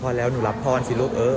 พอแล้วหนูรับพรสิลูกเออ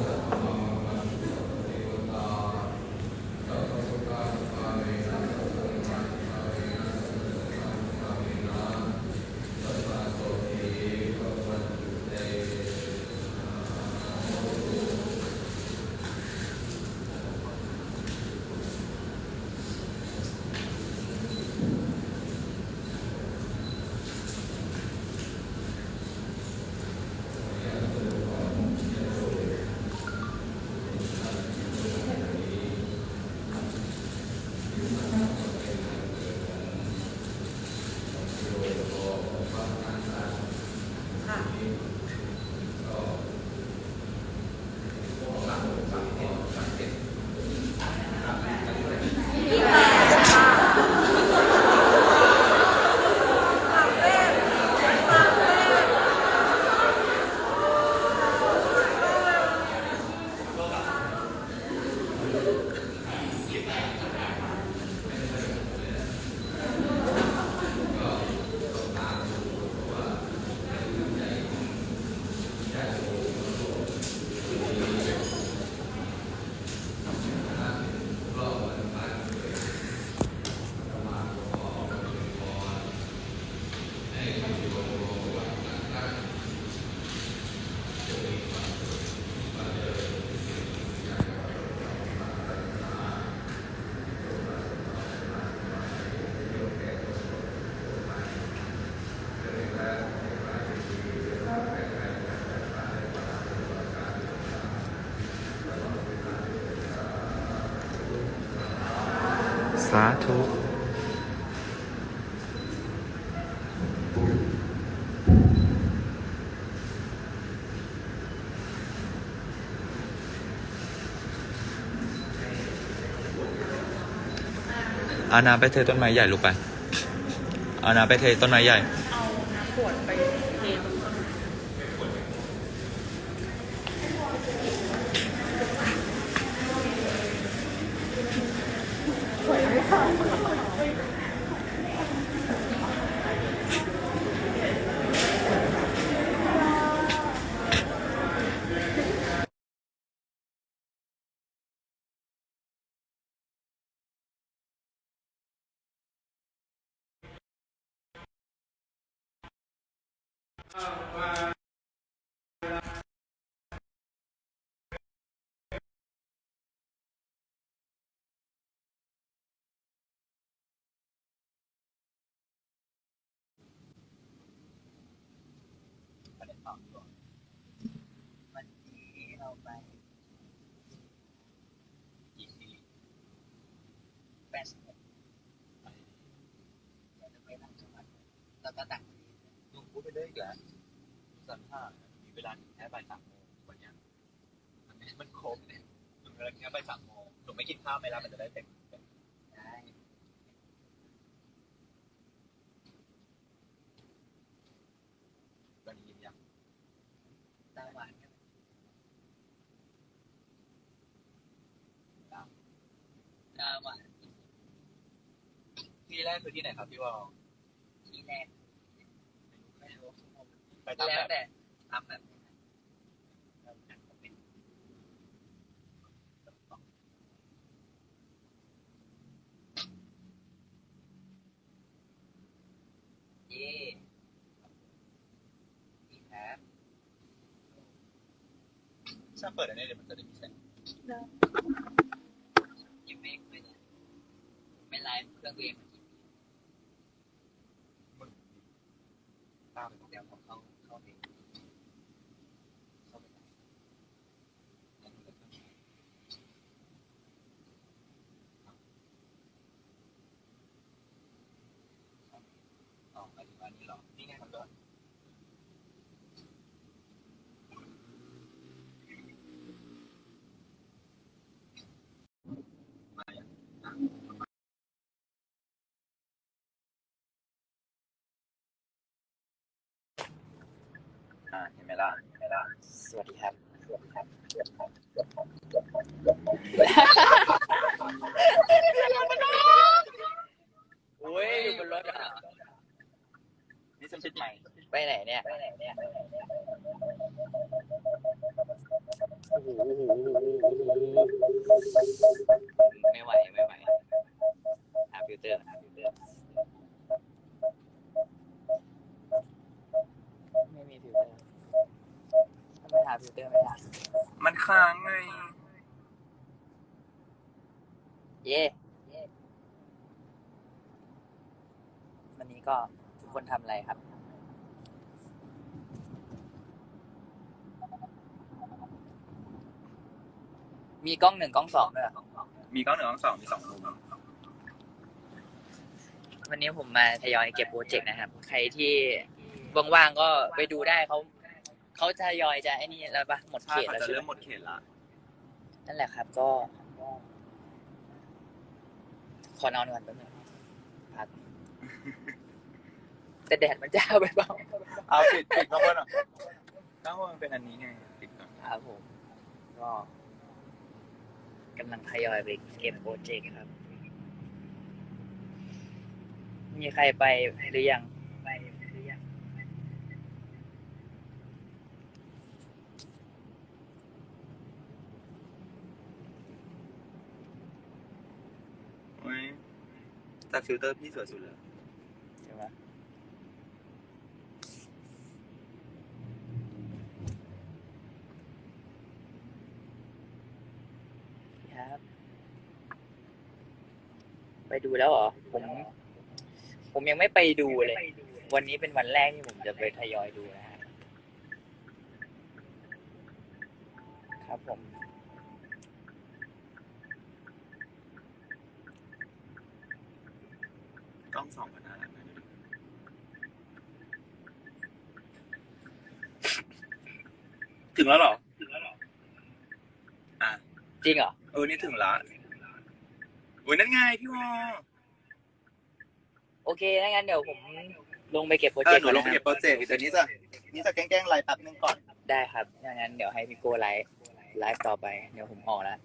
สาธุเอาน้ำไปเทต้นไม้ใหญ่ลูกไป เอาน้ำไปเทต้นไม้ใหญ่ เอาน้ำขวดไป 你好，斑。 องตัววันนี้เราไปกี่ปีแปดสิบหกเราจะไปต่งจังหวัดแล้วก็ต่งประเทศลุงพูดไปเรื่อยอีกแล้วสันห้ามีเวลาถึงแค่บ่ายสามโมงวันเนี้ยมันไม่มันครบเนี่ยถึงเวลาแค่บ่ายสามโมงหนูไม่กินข้าวไหมล่ะมันจะได้เต็มเต็ม ได้ วันนี้กินยัง ตาหวานกัน ตาม ตาหวาน ที่ แรกคือที่ไหนครับพี่วอลที่แรกไม่รู้ไปตามแล้วแบบแต่ทำแบบนี้นะเราจัดก็เป็นเย่ดีครับถ้าเปิดอันนี้เดี๋ยวมันจะได้มีแสงยังไม่เคยเลยไม่ไลฟ์เครื่องตัวเองมากี่ปีมึ อ่าเห็นไหมล่ะเห็นไหมล่ะสวัสดีครับอุ้ยอยู่บนรถอะนี่สมชิดใหม่ไปไหนเนี่ยไปไหนเนี่ยไม่ไหวไม่ไหวอาฟิวเตอร์อาฟิวเตอร์ ไม่มีฟิลเตอร์ทำไมหาฟิลเตอร์ไม่ได้มันค้างไง เย่วันนี้ก็ทุกคนทำอะไรครับ มีกล้องหนึ่งกล้องสองด้วยเหรอมีกล้องหนึ่งกล้องสองมีสองมุมวันนี้ผมมาทยอยเก็บโปรเจกต์นะครับ ใครที่ ว่างๆก็ไปดูได้เขาเขาทยอยจะไอ้นี่แล้วปะหมดใช่เขตเขาแล้วจะใช่เริ่มไหหมมดเขตละนั่นแหละครับ ก็ ขอนอนก่อนแป๊บนึงพักแต่แดดมันจ้าไปเปล่าเอาปิดปิดข้างบนอะข้างบนมันเป็นอันนี้ไงปิดก่อนครับผมก็กำลังทยอยไปเก็บโปรเจกต์ครับ มีใครไปหรือยังไปหรือยัง โอ้ย แต่ฟิลเตอร์พี่สวยสุดเลยใช่ไหมครับ ไปดูแล้วเหรอ ผม ผมยังไม่ไปดูเลย วันนี้เป็นวันแรกที่ผมจะไปทยอยดูนะฮะ ครับผม กล้องสองก็น่ารักนะดูดิถึงแล้วเหรอ อะ จ ริงเหรอ เออนี่ถึงละอุ้ยนั่นไงพี่วอโอเคถ้างั้นเดี๋ยวผมลงไปเก็บโปรเอเจอกต์หนูก่อนลงนะคเก็รับบโปรเจกต์เดี๋ยวนี้จะนี่จะแกล้งๆไลน์แป๊บนึงก่อน ได้ครับถ้างั้นเดี๋ยวให้พี่โก้ไลฟ์ไลฟ์ต่อไป เดี๋ยวผมออกแล้ว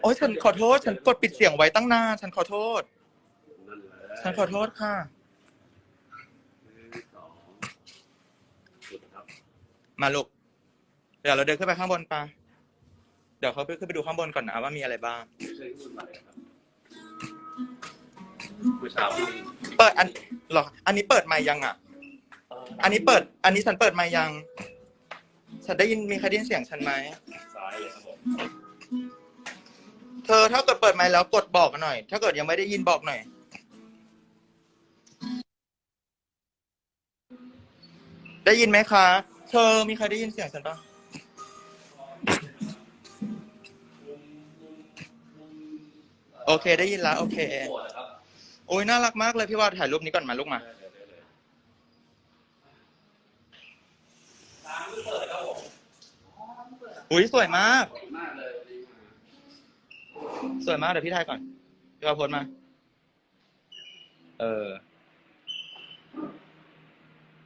โอ้ยฉันขอโทษ ฉันกดปิดเสียงไว้ตั้งนานฉันขอโทษ นั่นแหละฉันขอโทษค่ะ หนึ่งสองสุดครับมาลูกเดี๋ยวเราเดินขึ้นไปข้างบนปะเดี๋ยวเขาไปขึ้นไปดูข้างบนก่อนนะว่ามีอะไรบ้าง ไม่ใช่พูดมาเลยครับเมื่อเช้าพี่เปิดอันเหรอ อันนี้เปิดไมค์ยังอะ อันนี้เปิด อันนี้ฉันเปิดไมค์ยัง ฉันได้ยินมีใครได้ยินเสียงฉันไหม ซ้ายเลยครับผม เธอถ้าเกิดเปิดไมค์แล้วกดบอกหน่อย ถ้าเกิดยังไม่ได้ยินบอกหน่อย ได้ยินไหมคะ เธอมีใครได้ยินเสียงฉันปะโอเค ได้ยินแล้วโอเค โอ้ยน่ารักมากเลยพี่ว่าถ่ายรูปนี้ก่อนมาลูกมาอุ้ยสวยมาก มากเลยดีมาก สวยมากเดี๋ยวพี่ถ่ายก่อนพี่ว่าโพสต์มา เออ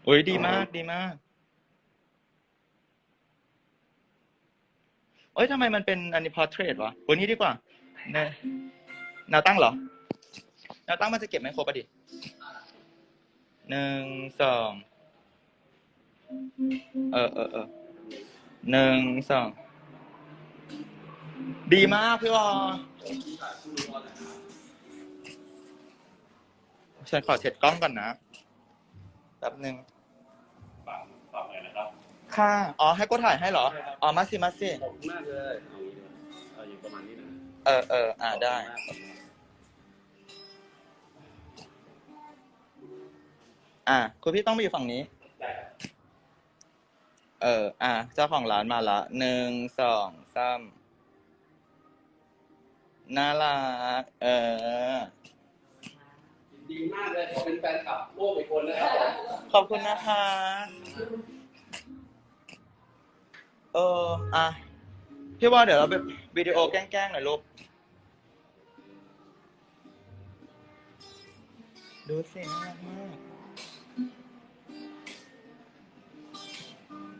โอ้ยดีมากดีมากเอ้ยทำไมมันเป็นอันนี้พอร์เทรตวะวันนี้ดีกว่าแนวแนวตั้งเหรอแนวตั้งมันจะเก็บไม่ครบอะดิหนึ่งสอง เออเออเออหนึ่งสอง ดีมากพี่วอฉันขอเช็ดกล้องก่อนนะแป๊บหนึ่งฝากฝากเลยนะครับค่ะ อ๋อ ให้กูถ่ายให้เหรอ อ๋อ มาสิ มาสิ ขอบคุณมากเลยเอางี้ดีกว่าเอาอยู่ประมาณนี้นะเออเอออ่าได้อะคุณพี่ต้องมาอยู่ฝั่งนี้ได้ครับเออ อะเจ้าของร้านมาละหนึ่งสองสาม น่ารักเออ ดีมากเลยขอเป็นแฟนคลับโลกอีกคนนะครับผมขอบคุณนะคะ เออ อะ พี่ว่าเดี๋ยวเราไปวิดีโอแกล้งๆหน่อยลูก ดูสิน่ารักมาก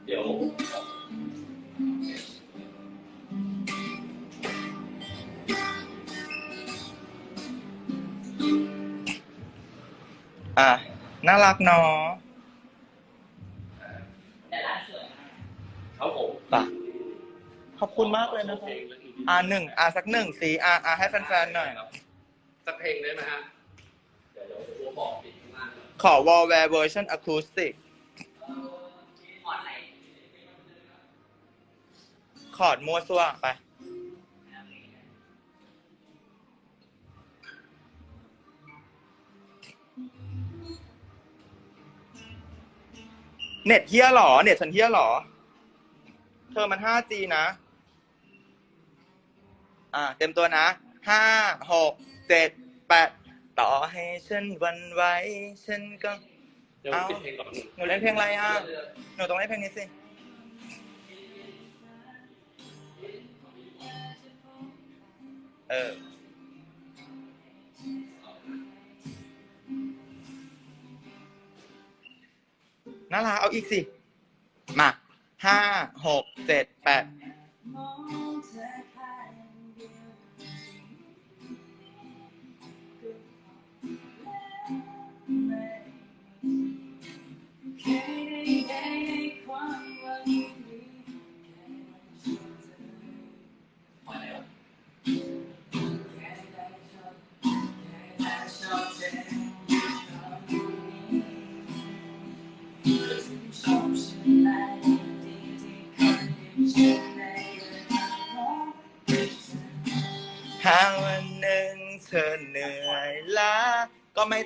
เดี๋ยว อะน่ารักเนาะเขาผมป่ะขอบคุณมากเลยนะคะอะหนึ่งอะสักหนึ่งสีอะอะให้แฟนๆหน่อย สักเพลงได้ไหมฮะ เดี๋ยวเดี๋ยวผมบอกปิดข้างล่างก่อนขอ wall w a r version acoustic คอร์ดมั่วซั่วไป เน็ตเฮียเหรอ เน็ตฉันเฮียเหรอ เธอมัน 5G นะ อ่า เต็มตัวนะ ห้า หก เจ็ด แปด ต่อให้ฉันหวันไหวฉันก็ เดี๋ยวปิดเพลงก่อนหนูเล่นเพลงอะไรอะ หนูต้องเล่นเพลงนี้สิ เออ น่ารักเอาอีกสิ มาห้าหกเจ็ดแปดห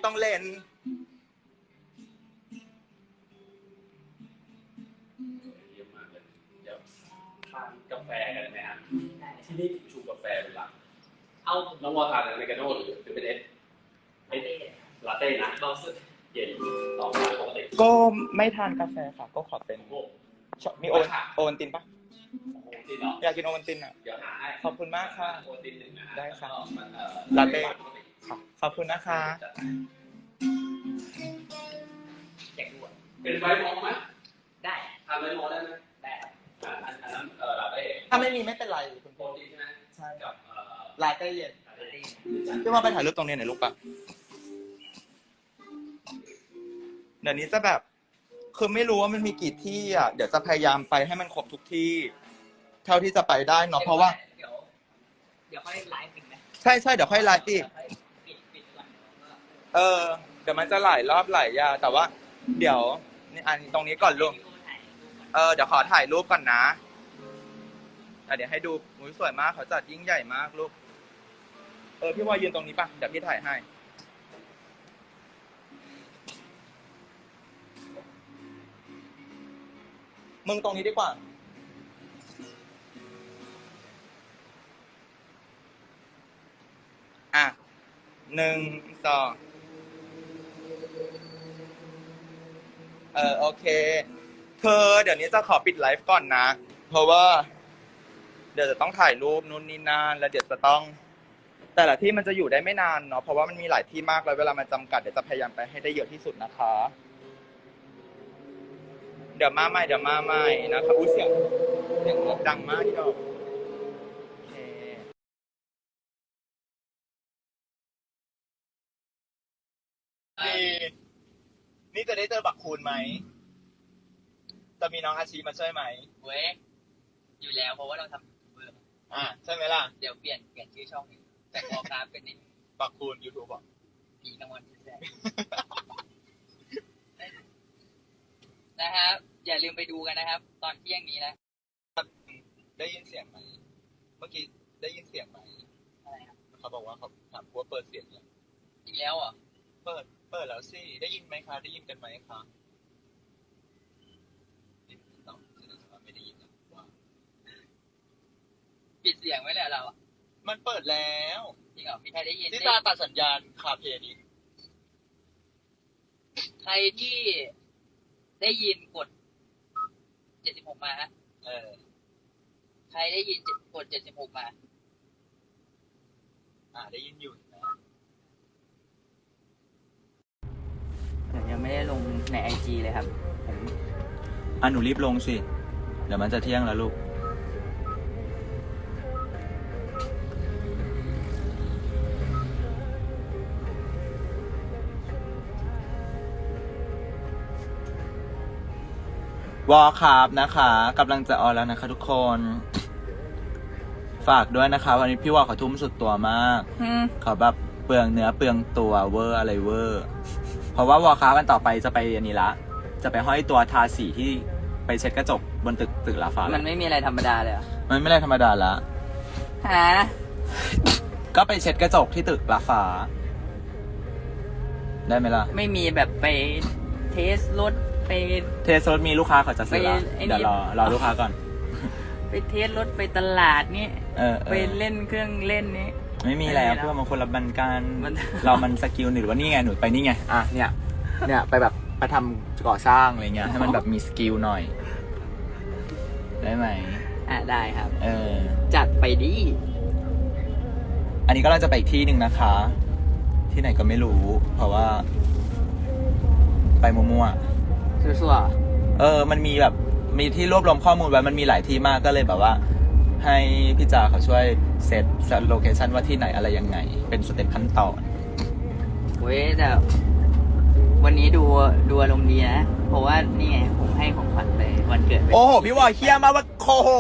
ต้องเล่น เยี่ยมมากเลยเดี๋ยวทานกาแฟกันไหมฮะที่นี่ชูกาแฟเป็นหลักเอาน้องวอทานอเมริกาโน่หรือหรือเป็นเอสเอสลาเต้นะเบาสุดเย็นต่อมาปกติก็ไม่ทานกาแฟค่ะ ก็ขอเป็นโอ้ชอบมีโอนโอวันตินปะโหจริงเหรออยากกินโอวันตินอะ เดี๋ยวหาให้ขอบคุณมากค่ะโปรตีนหนึ่งนะฮะได้ค่ะแล้วก็มันเอ่อลาเต้ค่ะ ขอบคุณนะคะแจกด้วยเป็นไวท์มองไหมได้ทานไวท์มองได้ไหมได้ครับอ่าอันอันนั้นเอ่อลาเต้ถ้าไม่มีไม่เป็นไรคุณโปรพี่ตีนใช่ไหมใช่กับเอ่อลายใกล้เย็นพี่ว่าไปถ่ายรูปตรงนี้หน่อยลูกปะเดี๋ยวนี้จะแบบ คือไม่รู้ว่ามันมีกี่ที่อะเดี๋ยวจะพยายามไปให้มันครบทุกที่ เท่าที่จะไปได้เนาะเพราะว่า เดี๋ยวเดี๋ยวค่อยไลฟ์อีกไหมใช่ใช่เดี๋ยวค่อยไลฟ์อีกปิดปิดก่อน เออ เดี๋ยวมันจะหลายรอบหลายยาแต่ว่า เดี๋ยวนี่อันตรงนี้ก่อนลูกเออเดี๋ยวขอถ่ายรูปก่อนนะอะเดี๋ยวให้ดูอุ้ยสวยมากเขาจัดยิ่งใหญ่มากลูก เออพี่วอยยืนตรงนี้ปะเดี๋ยวพี่ถ่ายให้มึงตรงนี้ดีกว่า อะหนึ่งสอง เออโอเค เธอเดี๋ยวนี้จะขอปิดไลฟ์ก่อนนะ เพราะว่า เดี๋ยวจะต้องถ่ายรูปนู่นนี่นานแล้วเดี๋ยวจะต้อง แต่ละที่มันจะอยู่ได้ไม่นานเนาะเพราะว่ามันมีหลายที่มากแล้วเวลามันจำกัดเดี๋ยวจะพยายามไปให้ได้เยอะที่สุดนะคะ เดี๋ยวมาใหม่เดี๋ยวมาใหม่นะครับอุ้ยเสียงเสียงรถดังมากที่ดอกโอเค นี่จะได้เจอบักคูณไหม จะมีน้องอาชีมาช่วยไหม เว้ยอยู่แล้วเพราะว่าเราทำเบอร์อ่าใช่ไหมล่ะ เดี๋ยวเปลี่ยนเปลี่ยนชื่อช่องอีกแต่พอกราฟเป็นนิดบักคูณยูทูบบอกผีกลางวันแสกนะครับ อย่าลืมไปดูกันนะครับ ตอนเที่ยงนี้นะ ได้ยินเสียงไหม เมื่อกี้ได้ยินเสียงไหมอะไรครับเขาบอกว่าเขาถามว่าเปิดเสียงยังอีกแล้วเหรอะเปิด เปิดแล้วสิ ได้ยินไหมคะ ได้ยินกันไหมคะได้ยินต่อแสดงว่าไม่ได้ยินนะว่าปิดเสียงไว้เลยเราอะมันเปิดแล้วจริงเหรอมีใครได้ยินที่ตาตัดสัญญาณคาเพลนี้ ใครที่ได้ยินกดเจ็ดสิบหกมาฮะเออ ใครได้ยินกดเจ็ดสิบหกมา อ่า ได้ยินอยู่นะ ผมยัง ไม่ได้ลงในไอจีเลยครับ ผมอะหนูรีบลงสิ เดี๋ยวมันจะเที่ยงแล้วลูก วอลคาร์บนะคะกำลังจะออนแล้วนะคะทุกคน ฝากด้วยนะคะ วันนี้พี่วอลเขาทุ่มสุดตัวมากเขาแบบเปลืองเนื้อเปลืองตัวเวอร์อะไรเวอร์ เพราะว่าวอลคาร์กันต่อไปจะไปอันนี้ละ จะไปห้อยตัวทาสีที่ไปเช็ดกระจกบนตึกตึกลาฟ้ามัมันไม่มีอะไรธรรมดาเลยเหรอมันไม่ได้ธรรมดาละ ฮะก็ไปเช็ดกระจกที่ตึกลาฟ้า ได้ไหมล่ะ ไม่มีแบบไปเทสรถไป เทสรถมีลูกค้าเขาจะซื้อละไปไอ้นี่ เดี๋ยวรอรอลูกค้าก่อน ไปเทสรถไปตลาดนี่ เออเอไปอเล่นเครื่องเล่นนี้ ไม่มีแล้วไม่มีแล้วเพื่อมันคนละบันกันมัน เรามันสกิลหรือว่านี่ไงหนูไปนี่ไงอะเนี่ยเนี่ยไปแบบไปทำก่อสร้างอะไรเงี้ยให้มันแบบมีสกิลหน่อย ได้ไหมอะได้ครับ เออ จัดไปดิอันนี้ก็เราจะไปอีกที่หนึ่งนะคะ ที่ไหนก็ไม่รู้ เพราะว่า ไปมั่วสัวๆเออ มันมีแบบมีที่รวบรวมข้อมูลไว้มันมีหลายที่มากก็เลยแบบว่า ให้พี่จาเขาช่วยเซตเซตโลเคชันว่าที่ไหนอะไรยังไง เป็นสเต็ปขั้นตอนๆเว้ยแต่วันนี้ดูดูอารมณ์ดีนะเพราะว่านี่ไงผมให้ของขวัญไปวันเกิดไปโอ้โหพี่วอยเฮียมากว่าโคโห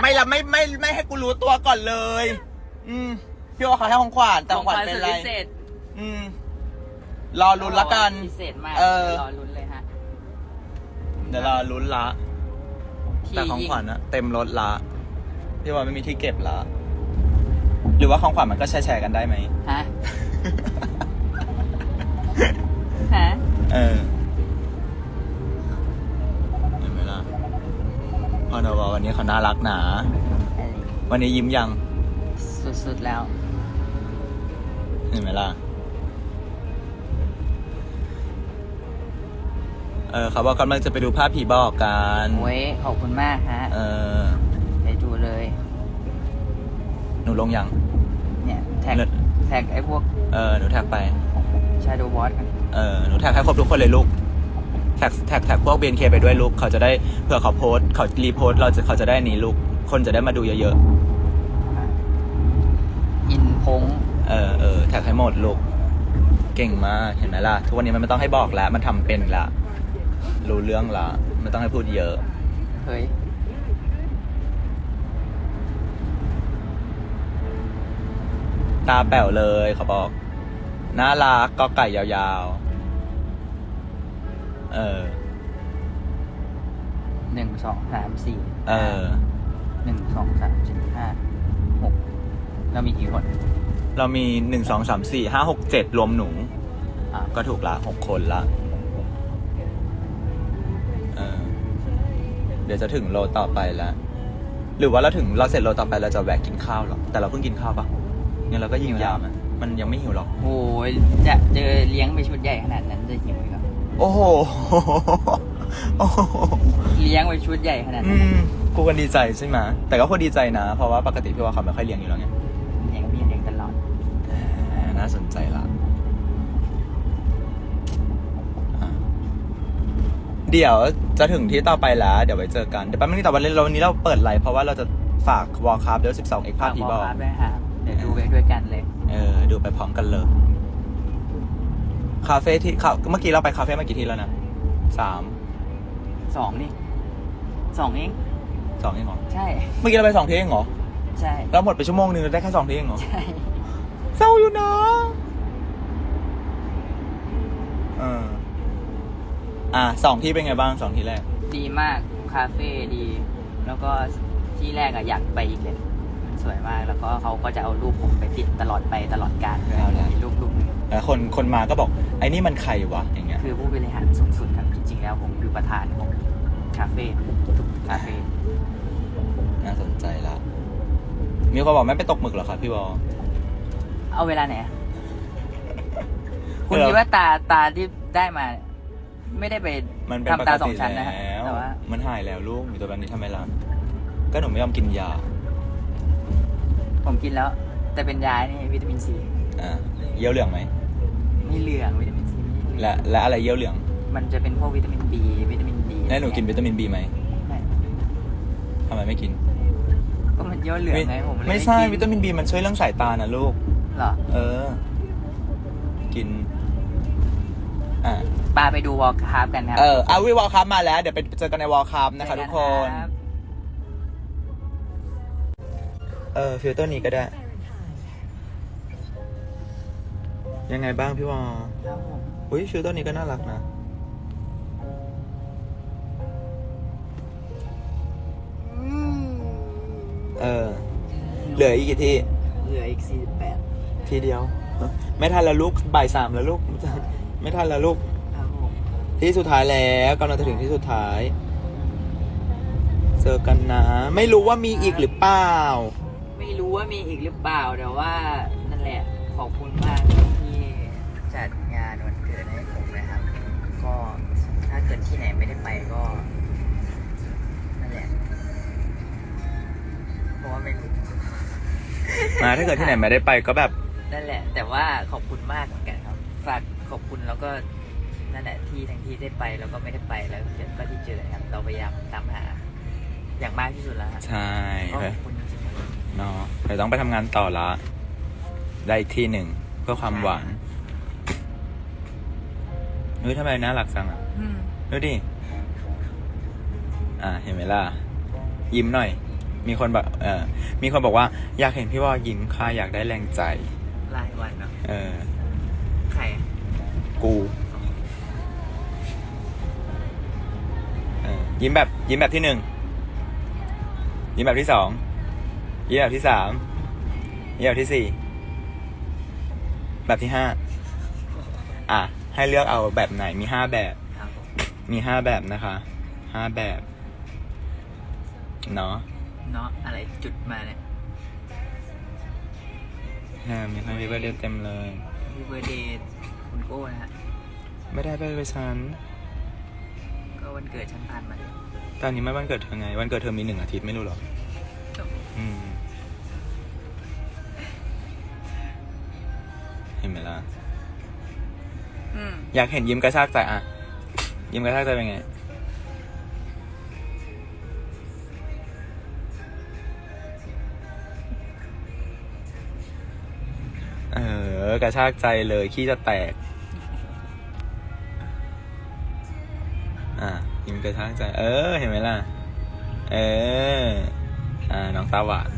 ไม่ละไม่ไม่ไม่ให้กูรู้ตัวก่อนเลย อืมพี่วอยเขาให้ของขวัญแต่ของขวัญเป็นอะไรพิเศษอืมรอลุ้นละกันพิเศษมากเออรอลุ้นเลยฮะเดี๋ยวรอลุ้นละแต่ของขวัญอะเต็มรถละ พี่วอยไม่มีที่เก็บละหรือว่าของขวัญมันก็แชร์แชร์กันได้ไหม ฮะ ฮะ เออเห็นไหมล่ะพอนววันนี้เขาน่ารักหนา วันนี้ยิ้มยัง สุดๆแล้ว เห็นไหมล่ะ เออเขาบอกกำลังจะไปดูภาพผีบอกกัน โอ้ยขอบคุณมากฮะ เออ ไปดูเลย หนูลงยัง เนี่ยแท็กเลิศ แท็กไอ้พวกเออหนูแท็กไป ชาโดบอสกันเออหนูแท็กให้ครบทุกคนเลยลูก แท็กแท็กแท็กพวกเบียนเคไปด้วยลูก เขาจะได้เผื่อเขาโพสต์เขารีโพสต์เราจะเขาจะได้หนีลูก คนจะได้มาดูเยอะโค้งเออเออแท็กให้หมดลูก เก่งมากเห็นไหมล่ะ ทุกวันนี้มันไม่ต้องให้บอกแล้ว มันทำเป็นละ รู้เรื่องละไม่ต้องให้พูดเยอะ เฮ้ย ตาแป๋วเลยเขาบอกน่ารักก็ไก่ยาวๆ เออ หนึ่งสองสามสี่เออ หนึ่งสองสามสี่ห้าหกเรามีกี่คนเรามีหนึ่งสองสามสี่ห้าหกเจ็ดรวมหนู อะก็ถูกละหกคนละเออเดี๋ยวจะถึงโลต่อไปแล้ว หรือว่าเราถึงเราเสร็จโลต่อไปเราจะแวะกินข้าวหรอ แต่เราเพิ่งกินข้าวปะ งั้นเราก็ยิงยาวมันมันยังไม่หิวหรอก โอ้ยจะเจอเลี้ยงไปชุดใหญ่ขนาดนั้นจะหิวไหมครับโอ้โหโอ้โหเลี้ยงไปชุดใหญ่ขนาดอืนั้นมกูกันดีใจใช่ไหมแต่ก็ควรดีใจนะ เพราะว่าปกติพี่ว่าเขาไม่ค่อยเลี้ยงอยู่แล้วไงเลี้ยงพี่เลี้ยงตลอดอ่าน่าสนใจละอะเดี๋ยวจะถึงที่ต่อไปแล้ว เดี๋ยวไว้เจอกัน เดี๋ยวแป๊บนึงแต่วันนี้เราวันนี้เราเปิดไลฟ์เพราะว่าเราจะฝากวอลคาร์เดี๋ยว12เอกภาพพีบอลฝากด้วยครับ เดี๋ยวดูไปด้วยกันเลย เออ ดูไปพร้อมกันเลย คาเฟ่ที่เขาเมื่อกี้เราไปคาเฟ่มากี่ที่แล้วนะสามสองนี่สองเองสองเองเหรอ ใช่ เมื่อกี้เราไปสองที่เองเหรอ ใช่เราหมดไปชั่วโมงนึงเราได้แค่สองที่เองเหรอ ใช่ เศร้าอยู่นะเอออะสองที่เป็นไงบ้างสองที่แรก ดีมาก คาเฟ่ดี แล้วก็ที่แรกอะอยากไปอีกเลยมัน สวยมาก แล้วก็เขาก็จะเอารูปผมไปติดตลอดไปตลอดการด้วยเอาละมีรูปรูปหนึงแล้วคนคนมาก็บอกไอ้นี่มันใครวะอย่างเงี้ยคือผู้บริหารสูงสุดครับจริงๆแล้วผมคือประธานของคาเฟ่ทุกคาเฟ่น่าสนใจละมีคนบอกไม่ไปตกหมึกเหรอครับพี่บอล เอาเวลาไหนอะคุณเออคิดว่าตาตาที่ได้มา ไม่ได้ไปมันเป็นปทำตากสองติชั้นนะฮะแล้วแต่ว่า มันหายแล้วลูกอยู่ตัวแบบนี้ทำไมล่ะก็หนูไม่ยอมกินยา ผมกินแล้ว แต่เป็นยานี่วิตามินซีอ่าเยี่ยวเหลืองไหมไม่เหลืองวิตามินซีไม่เหลืองและและอะไรเยี่ยวเหลืองมันจะเป็นพวกวิตามินบีวิตามินดีแล้วหนูกินวิตามินบีไหมไม่ทำไมไม่กินก็มันเยอะเหลืองไงผมเลยไม่ใช่กินวิตามินบีมันช่วยเรื่องสายตานะลูก เหรอเออ กิน อ่า ปาไปดูวอลคาร์ฟกันครับ เออเอาวิวอลคัพมาแล้ว เดี๋ยวไปเจอกันในวอลคัพนะคะเจอทุกคนรับ เออฟิลเตอร์นี้ก็ได้ ยังไงบ้างพี่วอลครับผมอุ้ยฟิลเตอร์นี้ก็น่ารักนะ เออ เหลืออีกกี่ที่ เหลืออีก48ทีเดียว ไม่ทันแล้วลูกบ่ายสามแล้วลูก ไม่ทันแล้วลูก ครับผมที่สุดท้ายแล้วกำลังจะถึงที่สุดท้าย เจอกันนะ ไม่รู้ว่ามีอีกหรือเปล่า ไม่รู้ว่ามีอีกหรือเปล่าแต่ว่านั่นแหละขอบคุณมากที่จัดงานวันเกิดให้ผมนะครับ ก็ถ้าเกิดที่ไหนไม่ได้ไปก็นั่นแหละเพราะว่าไม่รู้มาถ้าเกิดที่ไหนไม่ได้ไปก็แบบ นั่นแหละ แต่ว่าขอบคุณมากเหมือนกันครับฝากขอบคุณแล้วก็นั่นแหละที่ทั้งที่ได้ไปแล้วก็ไม่ได้ไปแล้วก็ที่เจอครับเราพยายามตามหา อย่างมากที่สุดแล้วครับใช่ก็ขอบคุณจริงๆ เนาะเดี๋ยวต้องไปทำงานต่อละ ได้อีกที่หนึ่งเพื่อความหวังเฮ้ยทำไมน่ารักจังอะอืมดูดิ อ่า เห็นไหมล่ะ ยิ้มหน่อย มีคนแบบเออมีคนบอกว่า อยากเห็นพี่วอยิ้มค่ะอยากได้แรงใจ รายวันเนาะเออ ใครกูเออยิ้มแบบ ยิ้มแบบที่หนึ่ง ยิ้มแบบที่สอง ยิ้มแบบที่สามยิ้มแบบที่สี่แบบที่ห้าอะ ให้เลือกเอาแบบไหนมีห้าแบบครับผมมีห้าแบบนะคะห้าแบบเนาะเนาะอะไรจุดมาเนี่ยเออมีใครมีประเด็นเต็มเลยมีเบอร์เดย์คุณโก้นะฮะไม่ได้ไปไปฉันก็วันเกิดฉันผ่านมาเลยตอนนี้ไม่วันเกิดเธอไง วันเกิดเธอมีหนึ่งอาทิตย์ไม่รู้หรออืม เห็นไหมล่ะ อืมอยากเห็นยิ้มกระชากใจอะ ยิ้มกระชากใจเป็นไงนเออกระชากใจเลยขี้จะแตก อะ ยิ้มกระชากใจ เออ เห็นไหมล่ะ เออ อ่าน้องตาหวาน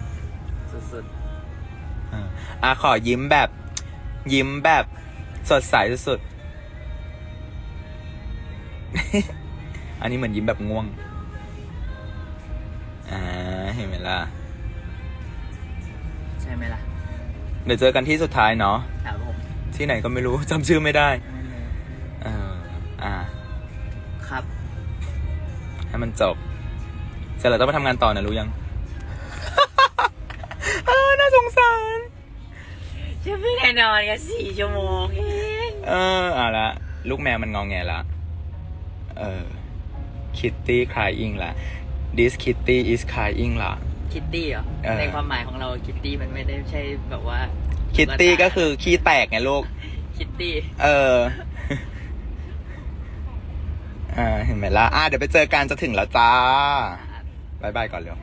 สุดอะอะขอยิ้มแบบ ยิ้มแบบสดใสสุดๆ อันนี้เหมือนยิ้มแบบง่วง อ่า เห็นไหมล่ะๆใช่ไหมล่ะเดี๋ยวเจอกันที่สุดท้ายเนาะ ครับผมที่ไหนก็ไม่รู้จำชื่อไม่ได้เออ อ่า ครับ ให้มันจบ เสร็จแล้วต้องไปทำงานต่อนะรู้ยัง จะไม่ได้นอนกันสี่ชั่วโมงเองเออเอาละ ลูกแมวมันงองแงละ เออ คิตตี้ crying ละ this kitty is crying ละ คิตตี้เหรอ เออ ในความหมายของเราคิตตี้มันไม่ได้ใช่แบบว่าคิตตี้ก็คือขี้แตกไงลูก คิตตี้เออ อ่า เห็นไหมล่ะ อะเดี๋ยวไปเจอกันจะถึงแล้วจ้าบายบายก่อนเร็ว